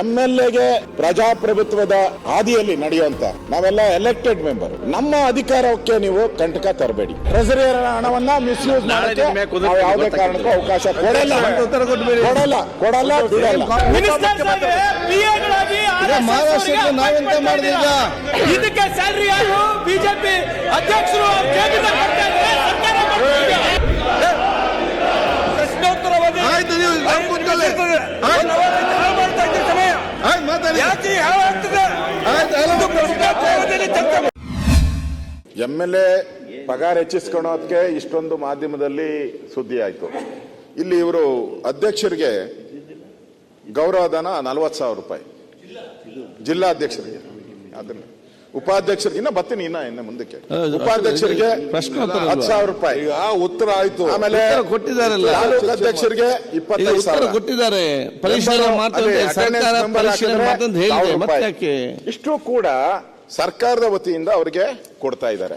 M L ಎಗೆ ಪ್ರಜಾಪ್ರಭುತ್ವದ ಹಾದಿಯಲ್ಲಿ ನಡೆಯುವಂತ ನಾವೆಲ್ಲ ಎಲೆಕ್ಟೆಡ್ ಮೆಂಬರ್ ನಮ್ಮ ಅಧಿಕಾರಕ್ಕೆ ನೀವು ಕಂಟಕ ತರಬೇಡಿ. ಟ್ರೆಸರಿಯರ ಹಣವನ್ನ ಮಿಸ್ಯೂಸ್ ಮಾಡಕ್ಕೆ ನಾವು ಯಾವುದೇ ಕಾರಣಕ್ಕೂ ಅವಕಾಶ ಕೊಡಲ್ಲ. ಕೊಡಲ್ಲ. ಕೊಡಲ್ಲ ಬಿಡಲ್ಲ. ಮಹಾರಾಷ್ಟ್ರಕ್ಕೆ ನಾವೆಂತ ಮಾಡಿದ್ವಿ ಇದಕ್ಕೆ ಸ್ಯಾಲ್ರಿ ಯಾರು? ಬಿಜೆಪಿ ಅಧ್ಯಕ್ಷರು ಪ್ರಶ್ನೋತ್ತರ. ಆಯ್ತು ನೀವು ಎಂ ಎಲ್ ಎ ಪಗಾರ ಹೆಚ್ಚಿಸ್ಕೊಳೋದಕ್ಕೆ ಇಷ್ಟೊಂದು ಮಾಧ್ಯಮದಲ್ಲಿ ಸುದ್ದಿ ಆಯ್ತು. ಇಲ್ಲಿ ಇವರು ಅಧ್ಯಕ್ಷರಿಗೆ ಗೌರವಧನ ನಲವತ್ತು ಸಾವಿರ ರೂಪಾಯಿ. ಜಿಲ್ಲಾಧ್ಯಕ್ಷರಿಗೆ. ಅದನ್ನ ಉಪಾಧ್ಯಕ್ಷರಿಗೆ ಇನ್ನ ಬರ್ತೀನಿ ಇನ್ನ ಇನ್ನ ಮುಂದಕ್ಕೆ. ಉಪಾಧ್ಯಕ್ಷರಿಗೆ? ಹತ್ತು ಸಾವಿರ ರೂಪಾಯಿ. ಈಗ ಉತ್ತರ ಆಯ್ತು. ಆಮೇಲೆ ಉತ್ತರ ಕೊಟ್ಟಿದ್ದಾರಲ್ಲ. ತಾಲೂಕು ಅಧ್ಯಕ್ಷರಿಗೆ ಈಗ ಇಪ್ಪತ್ತೈದು ಸಾವಿರ. ಕೊಟ್ಟಿದ್ದಾರೆ. ಪರಿಶೀಲನೆ ಮಾಡ್ತಾರೆ ಸರ್ಕಾರ number ಪರಿಶೀಲನೆ ಹಾಕಿದ್ರೆ ಮಾಡ್ತಂತ ಹೇಳಿದೆ. ಮತ್ತೆ ಯಾಕೆ? ಇಷ್ಟು ಕೂಡ ಸರ್ಕಾರದ ವತಿಯಿಂದ ಅವರಿಗೆ ಕೊಡ್ತಾ ಇದ್ದಾರೆ.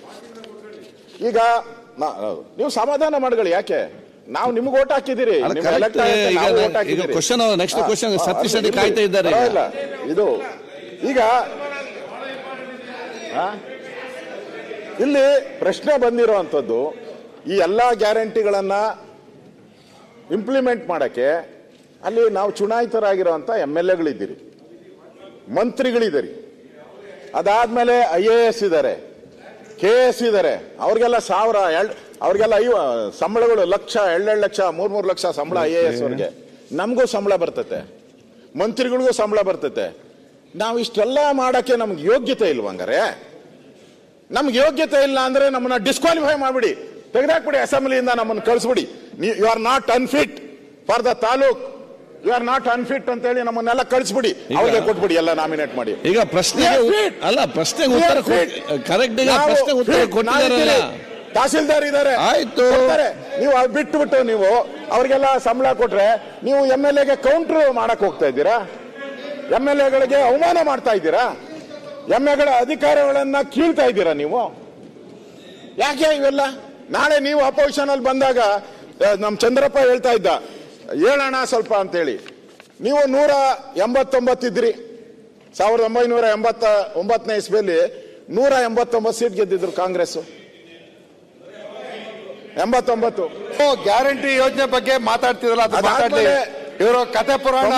ಈಗ ನೀವು ಸಮಾಧಾನ ಮಾಡ್ಕೊಳ್ಳಿ ಯಾಕೆ? ನಾವು ನಿಮ್ಗೆ ಓಟ್ ಹಾಕಿದಿರಿ ಕ್ವಶನ್ ನೆಕ್ಸ್ಟ್ correct. elect ಆಗಿ ಈಗ ನಾವು ನಾ- ಈಗ question next ಹಾ, question ಸತೀಶ್ ರೆಡ್ಡಿ ಕಾಯ್ತಾ ಇದ್ದಾರೆ. ಇದು ಈಗ? ಇಲ್ಲಿ ಪ್ರಶ್ನೆ ಬಂದಿರುವಂಥದ್ದು ಈ ಎಲ್ಲ ಗ್ಯಾರಂಟಿಗಳನ್ನು ಇಂಪ್ಲಿಮೆಂಟ್ ಮಾಡೋಕ್ಕೆ ಅಲ್ಲಿ ನಾವು ಚುನಾಯಿತರಾಗಿರುವಂಥ ಎಂ ಎಲ್ ಎಗಳಿದ್ದೀರಿ. ಮಂತ್ರಿಗಳಿದ್ದೀರಿ. ಅದಾದಮೇಲೆ ಐ ಎ ಎಸ್ ಇದ್ದಾರೆ, ಕೆ ಎಸ್ ಇದ್ದಾರೆ. ಅವ್ರಿಗೆಲ್ಲ ಸಾವಿರ, ಎರಡು, ಅವ್ರಿಗೆಲ್ಲ ಐವ, ಸಂಬಳಗಳು ಲಕ್ಷ, ಎರಡೆರಡು ಲಕ್ಷ ಮೂರು ಮೂರು ಲಕ್ಷ ಸಂಬಳ ಐ ಎ ಎಸ್ ಅವ್ರಿಗೆ ನಮಗೂ ಸಂಬಳ ಬರ್ತತೆ. ಮಂತ್ರಿಗಳಿಗೂ ಸಂಬಳ ಬರ್ತತೆ. ನಾವು ಇಷ್ಟೆಲ್ಲ ಮಾಡಕ್ಕೆ ನಮ್ಗೆ ಯೋಗ್ಯತೆ ಇಲ್ವಂಗಾರೆ ನಮ್ಗೆ ಯೋಗ್ಯತೆ ಇಲ್ಲ ಅಂದ್ರೆ ನಮ್ಮನ್ನ ಡಿಸ್ಕ್ವಾಲಿಫೈ ಮಾಡಿಬಿಡಿ ತೆಗೆದಾಕ್ಬಿಡಿ ಅಸೆಂಬ್ಲಿಯಿಂದ ನಮ್ಮನ್ನು ಕಳಿಸ್ಬಿಡಿ you are not unfit for the taluk you are not unfit ಅಂತ ಹೇಳಿ ನಮ್ಮನ್ನೆಲ್ಲ ಕಳಿಸ್ಬಿಡಿ ಅವ್ರಿಗೆ ಕೊಟ್ಬಿಡಿ ಎಲ್ಲ ನಾಮಿನೇಟ್ ಮಾಡಿ ಈಗ ಪ್ರಶ್ನೆಗೆ. ಅಲ್ಲ ಪ್ರಶ್ನೆಗೆ ಉತ್ತರ. ಕರೆಕ್ಟ್ ಪ್ರಶ್ನೆ ಉತ್ತರ. ಕೊಟ್ಟಿದ್ದಾರಲ್ಲ. ತಹಸೀಲ್ದಾರ್ ಇದ್ದಾರೆ ಆಯ್ತು. ನೀವು ಬಿಟ್ಟು ಬಿಟ್ಟು ನೀವು ಅವ್ರಿಗೆಲ್ಲ ಸಂಬಳ ಕೊಟ್ರೆ ನೀವು ಎಂ ಎಲ್ ಎಗೆ ಕೌಂಟರ್ ಮಾಡಕ್ ಹೋಗ್ತಾ ಇದ್ದೀರಾ ಎಂ ಎಲ್ ಎಗಳಿಗೆ ಅವಮಾನ ಮಾಡ್ತಾ ಇದ್ದೀರಾ? ಎಂ ಎಗಳ ಅಧಿಕಾರಗಳನ್ನ ಕೀಳ್ತಾ ಇದ್ದೀರಾ ನೀವು? ಯಾಕೆ ಇವೆಲ್ಲ? ನಾಳೆ ನೀವು ಅಪೋಸಿಷನ್ ಅಲ್ಲಿ ಬಂದಾಗ ನಮ್ಮ ನಮ್ ಚಂದ್ರಪ್ಪ ಹೇಳ್ತಾ ಇದ್ದ ಹೇಳೋಣ ಸ್ವಲ್ಪ ಅಂತೇಳಿ. ನೀವು ನೂರ ಎಂಬತ್ತೊಂಬತ್ತಿದ್ರಿ ಸಾವಿರದ ಒಂಬೈನೂರ ಎಂಬತ್ತ ಒಂಬತ್ತನೇ ಇಸ್ವಿಯಲ್ಲಿ ನೂರ ಎಂಬತ್ತೊಂಬತ್ತು ಸೀಟ್ ಗೆದ್ದಿದ್ರು ಕಾಂಗ್ರೆಸ್. ಎಂಬತ್ತೊಂಬತ್ತು. ಗ್ಯಾರಂಟಿ ಯೋಜನೆ ಬಗ್ಗೆ ಮಾತಾಡ್ತಿದ್ರಲ್ಲ ಇವರು ಕತೆ ಪುರಾಣ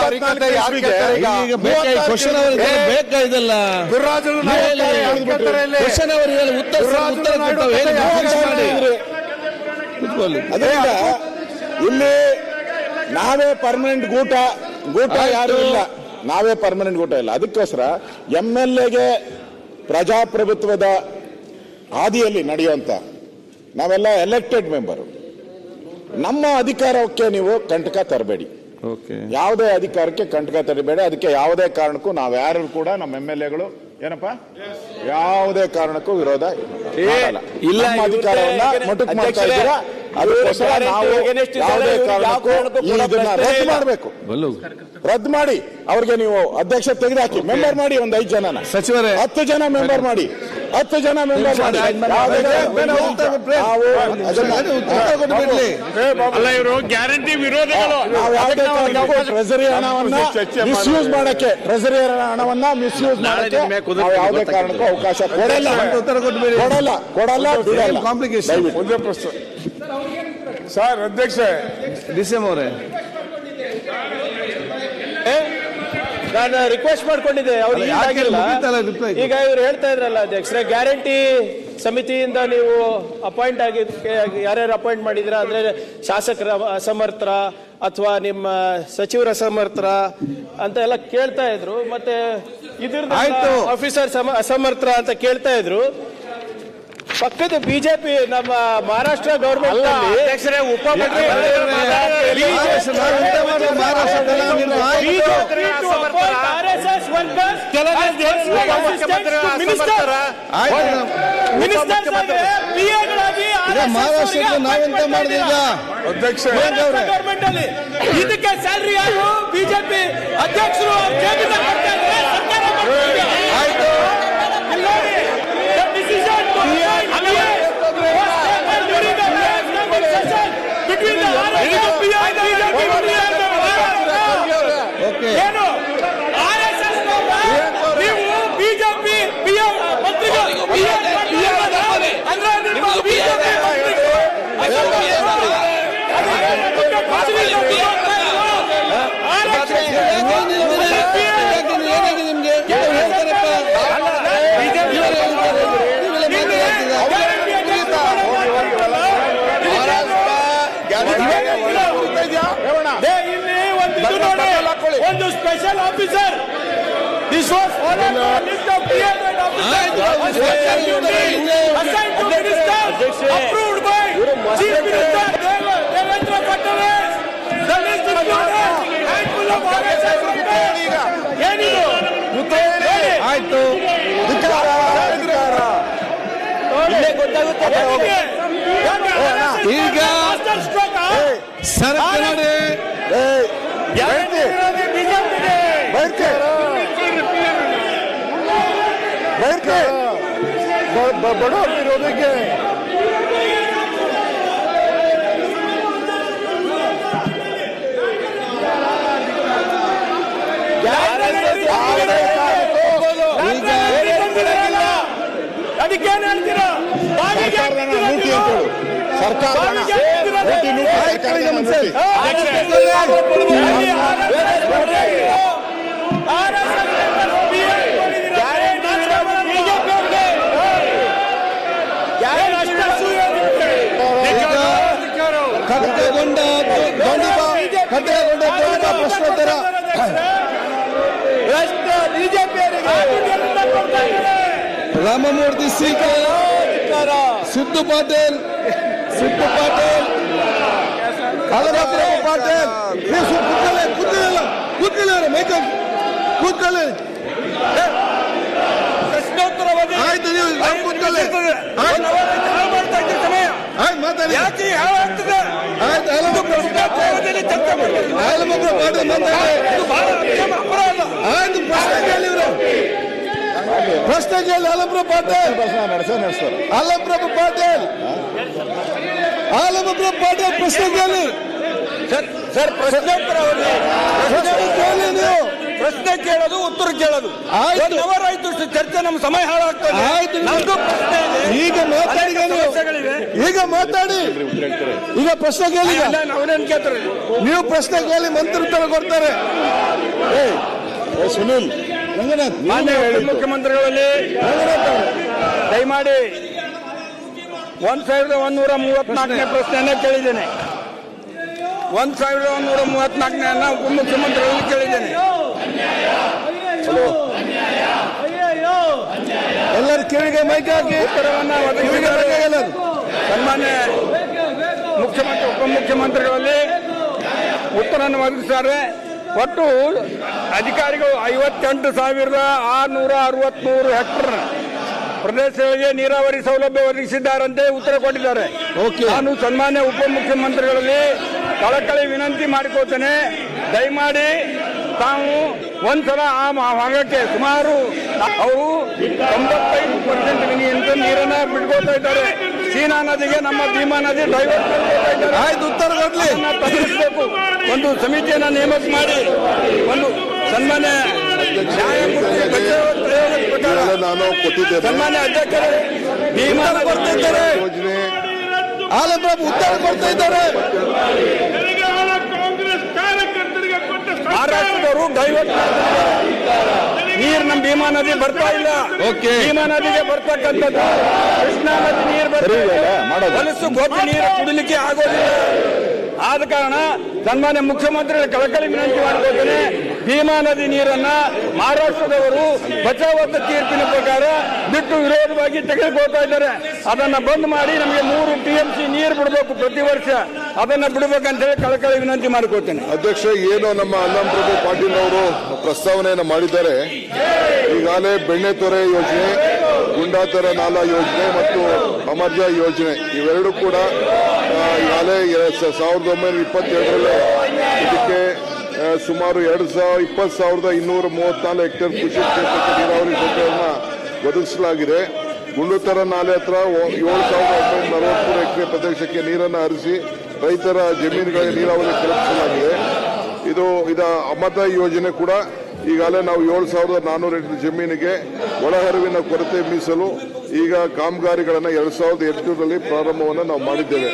ಅದರಿಂದ ಇಲ್ಲಿ ನಾವೇ ಪರ್ಮನೆಂಟ್ ಗೂಟ ಗೂಟ ಯಾರು ಇಲ್ಲ. ನಾವೇ ಪರ್ಮನೆಂಟ್ ಗೂಟ ಇಲ್ಲ. ಅದಕ್ಕೋಸ್ಕರ ಎಂ ಎಲ್ ಎಗೆ ಪ್ರಜಾಪ್ರಭುತ್ವದ ಹಾದಿಯಲ್ಲಿ ನಡೆಯುವಂತ ನಾವೆಲ್ಲ ಎಲೆಕ್ಟೆಡ್ ಮೆಂಬರು ನಮ್ಮ ಅಧಿಕಾರಕ್ಕೆ ನೀವು ಕಂಟಕ ತರಬೇಡಿ. ಯಾವುದೇ ಅಧಿಕಾರಕ್ಕೆ ಕಂಟಕ ತರಬೇಡಿ. ಅದಕ್ಕೆ ಯಾವುದೇ ಕಾರಣಕ್ಕೂ ನಾವು ಯಾರು ಕೂಡ ನಮ್ಮ ಎಂ ಎಲ್ ಎಗಳು ಏನಪ್ಪ? ಯಾವುದೇ ಕಾರಣಕ್ಕೂ ವಿರೋಧ. ಇಲ್ಲ, ಅಧಿಕಾರವನ್ನ ಮೊಟಕು ಮಾಡ್ತಾ ಇದ್ದೀರಾ? ಅದಕ್ಕೋಸ್ಕರ ನಾವು ಗ್ಯಾರಂಟಿ ಯಾವುದೇ ಕಾರಣಕ್ಕೂ ಕಾರಣಕ್ಕೂ ಇದನ್ನ ರದ್ದು ಮಾಡಬೇಕು. ರದ್ದು ಮಾಡಿ. ಅವ್ರಿಗೆ ನೀವು ಅಧ್ಯಕ್ಷ ತೆಗೆದಾಕಿ ಮೆಂಬರ್ ಮಾಡಿ ಒಂದ್ ಐದು ಜನನ. ಸಚಿವರೇ. ಹತ್ತು ಜನ ಮೆಂಬರ್ ಮಾಡಿ. ಹತ್ತು ಜನ ಮೆಂಬರ್ ಅಲ್ಲ ಇವರು ಗ್ಯಾರಂಟಿ ವಿರೋಧಿಗಳು. ಟ್ರೆಸರಿ ಹಣವನ್ನ ಮಿಸ್ಯೂಸ್ ಮಾಡಕ್ಕೆ ಟ್ರೆಸರಿ ಹಣವನ್ನ ಮಿಸ್ಯೂಸ್ ಮಾಡಕ್ಕೆ ನಾವು ಯಾವುದೇ ಕಾರಣಕ್ಕೂ ಅವಕಾಶ ಕೊಡಲ್ಲ. ಉತ್ತರ ಕೊಟ್ಟು ಬಿಡಿ. ಕೊಡಲ್ಲ ಕೊಡಲ್ಲ. ಕಾಂಪ್ಲಿಕೇಶನ್ ಒಂದೇ ಪ್ರಶ್ನೆ. ಸರ್ ಅಧ್ಯಕ್ಷ. ಡಿಸೆಂಬರ್ ಸಿ ಎಂ ಅವರೇ ನಾನು ರಿಕ್ವೆಸ್ಟ್ ಮಾಡ್ಕೊಂಡಿದ್ದೆ ಅವ್ರು? ಈಗ ಇವ್ರು ಹೇಳ್ತಾ ಇದ್ರಲ್ಲ ಅಧ್ಯಕ್ಷರೇ ಗ್ಯಾರಂಟಿ ಸಮಿತಿಯಿಂದ ನೀವು ಅಪಾಯಿಂಟ್ ಆಗಿ ಯಾರ್ಯಾರು ಅಪಾಯಿಂಟ್ ಮಾಡಿದ್ರ ಅಂದ್ರೆ ಶಾಸಕರ ಅಸಮರ್ಥರ ಅಥವಾ ನಿಮ್ಮ ಸಚಿವರ ಅಸಮರ್ಥರ ಅಂತ ಎಲ್ಲ ಕೇಳ್ತಾ ಇದ್ರು ಮತ್ತೆ ಇದ್ರ ಆಯ್ತು. ಆಫೀಸರ್ ಅಸಮರ್ಥರ ಅಂತ ಕೇಳ್ತಾ ಇದ್ರು ಪಕ್ಕದ ಬಿಜೆಪಿ ನಮ್ಮ ಮಹಾರಾಷ್ಟ್ರ ಗೌರ್ಮೆಂಟ್ ಅಧ್ಯಕ್ಷರೇ ಮಹಾರಾಷ್ಟ್ರಕ್ಕೆ ನಾವೆಂತ ಅಧ್ಯಕ್ಷ ಗೌರ್ಮೆಂಟ್ ಅಲ್ಲಿ ಇದಕ್ಕೆ ಸ್ಯಾಲ್ರಿ ಯಾರು? ಬಿಜೆಪಿ ಅಧ್ಯಕ್ಷರು ಕೇಂದ್ರದ ಕೊಡ್ತಾ ಇದ್ದಾರೆ, ಸರ್ಕಾರ ಮಾಡ್ತಾ ಇದೆ. ಆಯ್ತು ಇಲ್ಲಿ ನೋಡಿ, the decision to appoint PA during the last session between the RSS, PI, the BJP, okay ಏನು special officer. This was followed by a list of 300 officers. assigned to minister, approved by Chief Minister Devendra Fadnavis. The list included handful of from the- ಏನಿದು? ಆಯ್ತು ಗೊತ್ತಾಗುತ್ತೆ? ಈಗ? ಸರ್ಕಾರ ಬಡವರ ವಿರೋಧಕ್ಕೆ ಅದಕ್ಕೇನ್ ಹೇಳ್ತೀರಾ ಸರ್ಕಾರ ಬಾವಿಗೆ ಹಾಕ್ತೀರಾ ಲೂಟಿ ನೀವು? ಲೂಟಿ ಸರ್ಕಾರದ ಲೂಟಿ. ಅಲ್ಲಿ RSS ಕೊಡ್ತಾ ಇದ್ದೀರಾ? RSS members BJP ಕೊಟ್ಟಿದ್ದೀರಾ? BJP ಅವ್ರಿಗೆ. ಏನ್ ಅಷ್ಟೇ ಅಸೂಯೆ ನಿಮ್ಗೆ? ಪ್ರಶ್ನೋತ್ತರ? ರಾಮಮೂರ್ತಿ ಸೀಕರ್ ಸಿದ್ದು ಪಾಟೀಲ್ ಸಿದ್ದು ಪಾಟೀಲ್ ಕಲರಾಪ್ರಭು ಪಾಟೀಲ್ ಕೂತ್ಕೊಳ್ಳಿ ಕೂತ್ಕೊಳ್ಳಿ ಕೂತ್ಕೊಳ್ಳಿ ಮೈಕ್. ಕೂತ್ಕೊಳ್ಳಿ ಆಯ್ತು ನೀವು ಕೂತ್ಕೊಳ್ಳಿ ಆಯ್ತು, ಮಾತಾಡಿ ಯಾಕೆ ಈ ಪ್ರಶ್ನೆ ಕೇಳಿ ಅಲಂಪ್ರ ಪಾಟೀಲ್ ಅಲಂಪ್ರಭು ಪಾಟೀಲ್ ಆಲಮಪ್ರ ಪಾಟೀಲ್ ಪ್ರಶ್ನೆ ಕೇಳಿ ಸರ್ ಪ್ರಶ್ನೋತ್ತರ ಪ್ರಶ್ನೆ ಕೇಳಿ ನೀವು. ಪ್ರಶ್ನೆ ಕೇಳೋದು ಉತ್ತರ ಕೇಳೋದು. ಆಯ್ತು. Hour ಆಯ್ತು ಚರ್ಚೆ ನಮ್ಮ ಸಮಯ ಹಾಳಾಗ್ತದೆ. ಆಯ್ತು. ನಮ್ದು ಪ್ರಶ್ನೆ ಇದೆ. ಈಗ ಮಾತಾಡಿ ಅನೇಕ ನೀವು. ಸಮಸ್ಯೆಗಳಿವೆ. ಈಗ ಮಾತಾಡಿ. ಈಗ ಪ್ರಶ್ನೆ ಕೇಳಿ. ಈಗ. ಇಲ್ಲ, ನಾವೇನೇನ್ ಕೇಳ್ತಾರೆ ನೀವು ಪ್ರಶ್ನೆ ಕೇಳಿ ಮಂತ್ರಿ ಉತ್ತರ ಕೊಡ್ತಾರೆ. ಏ ಸುನಿಲ್. ರಂಗನಾಥ್ ಮಾನ್ಯ ಮುಖ್ಯಮಂತ್ರಿಗಳಲ್ಲಿ ದಯಮಾಡಿ ಒಂದ್ ಸಾವಿರದ ಒಂದೂರ ಮೂವತ್ನಾಲ್ಕನೇ ಪ್ರಶ್ನೆಯನ್ನ ಕೇಳಿದ್ದೇನೆ. ಒಂದ್ ಸಾವಿರದ ಒಂದೂರ ಮೂವತ್ನಾಲ್ಕನೇ ಉಪಮುಖ್ಯಮಂತ್ರಿಗಳಲ್ಲಿ ಕೇಳಿದ್ದೇನೆ. ಎಲ್ಲರ ಕಿವಿಗೆ ಮೈಕ್ ಹಾಕಿ. ಕಿವಿಗೆ ಒದಗಿಸಿದ್ದಾರೆ. ಮೈಕ್ ಎಲ್ಲರೂ. ಸನ್ಮಾನ್ಯ ಮುಖ್ಯಮಂತ್ರಿ ಉಪಮುಖ್ಯಮಂತ್ರಿಗಳಲ್ಲಿ ಉತ್ತರವನ್ನು ಒದಗಿಸಿದ್ದಾರೆ. ಒಟ್ಟು ಅಧಿಕಾರಿಗಳು ಐವತ್ತೆಂಟು ಸಾವಿರದ ಆರುನೂರ ಅರವತ್ಮೂರು ಹೆಕ್ಟರ್ ಪ್ರದೇಶಗಳಿಗೆ ನೀರಾವರಿ ಸೌಲಭ್ಯ ಒದಗಿಸಿದ್ದಾರಂತೆ ಉತ್ತರ ಕೊಟ್ಟಿದ್ದಾರೆ. ನಾನು ಸನ್ಮಾನ್ಯ ಉಪಮುಖ್ಯಮಂತ್ರಿಗಳಲ್ಲಿ ಕಳಕಳಿ ವಿನಂತಿ ಮಾಡಿಕೊಳ್ತೇನೆ. ದಯಮಾಡಿ ತಾವು ಒಂದ್ಸಲ ಆ ಭಾಗಕ್ಕೆ ಸುಮಾರು ಅವರು ತೊಂಬತ್ತೈದು ಪರ್ಸೆಂಟ್ ಅಂತ ನೀರನ್ನ ಬಿಟ್ಕೊಳ್ತಾ ಇದ್ದಾರೆ. ಚೀನಾ ನದಿಗೆ ನಮ್ಮ ಭೀಮಾ ನದಿ ಡೈವರ್ಟ್ ಇದ್ದಾರೆ. ಆಯ್ತು ಉತ್ತರ ಕೊಡ್ಲಿ. ತಪ್ಪಿಸಬೇಕು ಒಂದು ಸಮಿತಿಯನ್ನ ನೇಮಕ ಮಾಡಿ ಒಂದು ಸನ್ಮಾನ್ಯ ನಾನು ಕೊಟ್ಟಿದ್ದೇನೆ ಸನ್ಮಾನ್ಯ ಅಧ್ಯಕ್ಷರು ಭೀಮಾ ಕೊಡ್ತಾ ಇದ್ದಾರೆ. ಆಲಂಪ್ರಭು ಉತ್ತರ ಕೊಡ್ತಾ ಇದ್ದಾರೆ. ಮಹಾರಾಷ್ಟ್ರದವರು ಡೈವರ್ಟ್ ನೀರು ನಮ್ಮ ಭೀಮಾ ನದಿ ಬರ್ತಾ ಇಲ್ಲ. ಭೀಮಾ ನದಿಗೆ ಬರ್ತಕ್ಕಂಥದ್ದು ಕೃಷ್ಣಾ ನದಿ ನೀರು ಬರ್ತಾ ಹೊಲಸು ಗೊತ್ತು ನೀರು ಕುಡಿಲಿಕ್ಕೆ ಆಗೋದಿಲ್ಲ. ಆದ ಕಾರಣ ಸನ್ಮಾನ್ಯ ಮುಖ್ಯಮಂತ್ರಿಗಳ ಕಳಕಳಿ ವಿನಂತಿ ಮಾಡಿಕೊಳ್ತೇನೆ ಭೀಮಾ ನದಿ ನೀರನ್ನ ಮಹಾರಾಷ್ಟ್ರದವರು ಬಚಾವತ್ತ ತೀರ್ಪಿನ ಪ್ರಕಾರ ಬಿಟ್ಟು ವಿರೋಧವಾಗಿ ತೆಗೆದುಕೊಳ್ತಾ ಇದ್ದಾರೆ. ಅದನ್ನ ಬಂದ್ ಮಾಡಿ ನಮಗೆ ಮೂರು ಟಿಎಂಸಿ ನೀರು ಬಿಡಬೇಕು ಪ್ರತಿ ವರ್ಷ. ಅದನ್ನ ಬಿಡಬೇಕಂತ ಹೇಳಿ ಕಳಕಳಿ ವಿನಂತಿ ಮಾಡಿಕೊಳ್ತೇನೆ. ಅಧ್ಯಕ್ಷ, ಏನು ನಮ್ಮ ಅಲ್ಲಂಪ್ರಭು ಪಾಟೀಲ್ ಅವರು ಪ್ರಸ್ತಾವನೆಯನ್ನು ಮಾಡಿದ್ದಾರೆ? ಈಗಾಗಲೇ ಬೆಣ್ಣೆತೊರೆ ಯೋಜನೆ ಗುಂಡಾತರ ನಾಲಾ ಯೋಜನೆ ಮತ್ತು ಅಮರ್ಜಾ ಯೋಜನೆ ಇವೆರಡು ಕೂಡ ಈಗಾಗಲೇ ಸಾವಿರದ ಒಂಬೈನೂರ ಇಪ್ಪತ್ತೆರಡರಲ್ಲೇ ಇದಕ್ಕೆ ಸುಮಾರು ಎರಡು ಸಾವಿರ, ಇಪ್ಪತ್ತು ಸಾವಿರದ ಇನ್ನೂರ ಮೂವತ್ನಾಲ್ಕು ಹೆಕ್ಟೇರ್ ಕೃಷಿ ಕ್ಷೇತ್ರಕ್ಕೆ ನೀರಾವರಿ ಸೌಕರ್ಯವನ್ನು ಒದಗಿಸಲಾಗಿದೆ. ಗುಂಡುತರ ನಾಲೆ ಹತ್ರ ಏಳು ಸಾವಿರದ ಒಂಬೈನೂರ ನಲವತ್ತ್ಮೂರು ಎಕರೆ ಪ್ರದೇಶಕ್ಕೆ ನೀರನ್ನು ಹರಿಸಿ ರೈತರ ಜಮೀನುಗಳಿಗೆ ನೀರಾವರಿ ಕಲ್ಪಿಸಲಾಗಿದೆ. ಇದು, ಇದ ಅಮತ ಯೋಜನೆ ಕೂಡ ಈಗಾಗಲೇ ನಾವು ಏಳು ಸಾವಿರದ ನಾನ್ನೂರ ಎಂಟು ಜಮೀನಿಗೆ ಒಳಹರಿವಿನ ಕೊರತೆ ಮೀಸಲು ಈಗ ಕಾಮಗಾರಿಗಳನ್ನ ಎರಡ್ ಸಾವಿರದ ಎಂಟುರಲ್ಲಿ ಪ್ರಾರಂಭವನ್ನು ನಾವು ಮಾಡಿದ್ದೇವೆ.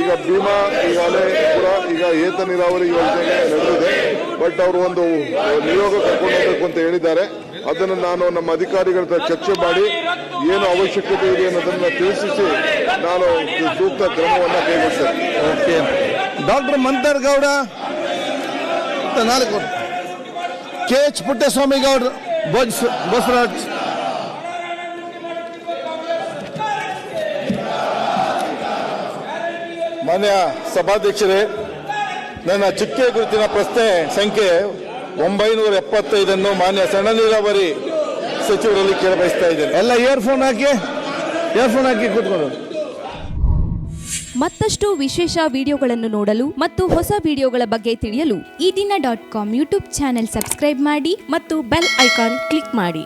ಈಗ ಭೀಮಾ ಈಗಾಗಲೇ ಕೂಡ ಈಗ ಏತ ನೀರಾವರಿ ಯೋಜನೆ ನಡೆದಿದೆ. ಬಟ್ ಅವರು ಒಂದು ನಿಯೋಗ ಕರ್ಕೊಂಡು ಹೋಗಬೇಕು ಅಂತ ಹೇಳಿದ್ದಾರೆ. ಅದನ್ನು ನಾನು ನಮ್ಮ ಅಧಿಕಾರಿಗಳ ಚರ್ಚೆ ಮಾಡಿ ಏನು ಅವಶ್ಯಕತೆ ಇದೆ ಅನ್ನೋದನ್ನ ತಿಳಿಸಿ ನಾನು ಸೂಕ್ತ ಕ್ರಮವನ್ನು ಕೈಗೊಳ್ತೇನೆ. ಓಕೆ ಡಾಕ್ಟರ್ ಮಂತರ್ ಗೌಡ, ನಾಲ್ಕು. ಕೆ ಎಚ್ ಪುಟ್ಟಸ್ವಾಮಿ ಗೌಡ್ರು ಬಸ್ ಬಸವರಾಜ್ ಮಾನ್ಯ ಸಭಾಧ್ಯಕ್ಷರೇ ನನ್ನ ಚುಕ್ಕೆ ಗುರುತಿನ ಪ್ರಶ್ನೆ ಸಂಖ್ಯೆ ಒಂಬೈನೂರ ಎಪ್ಪತ್ತೈದನ್ನು ಮಾನ್ಯ ಸಣ್ಣ ನೀರಾವರಿ ಸಚಿವರಲ್ಲಿ ಕೇಳಬಯಸ್ತಾ ಇದ್ದೇನೆ. ಎಲ್ಲ ಇಯರ್ಫೋನ್ ಹಾಕಿ ಇಯರ್ಫೋನ್ ಹಾಕಿ ಕೂತ್ಕೊಂಡು ಮತ್ತಷ್ಟು ವಿಶೇಷ ವಿಡಿಯೋಗಳನ್ನು ನೋಡಲು ಮತ್ತು ಹೊಸ ವಿಡಿಯೋಗಳ ಬಗ್ಗೆ ತಿಳಿಯಲು Ee Dina dot com YouTube channel subscribe ಮಾಡಿ ಮತ್ತು ಬೆಲ್ ಐಕಾನ್ ಕ್ಲಿಕ್ ಮಾಡಿ.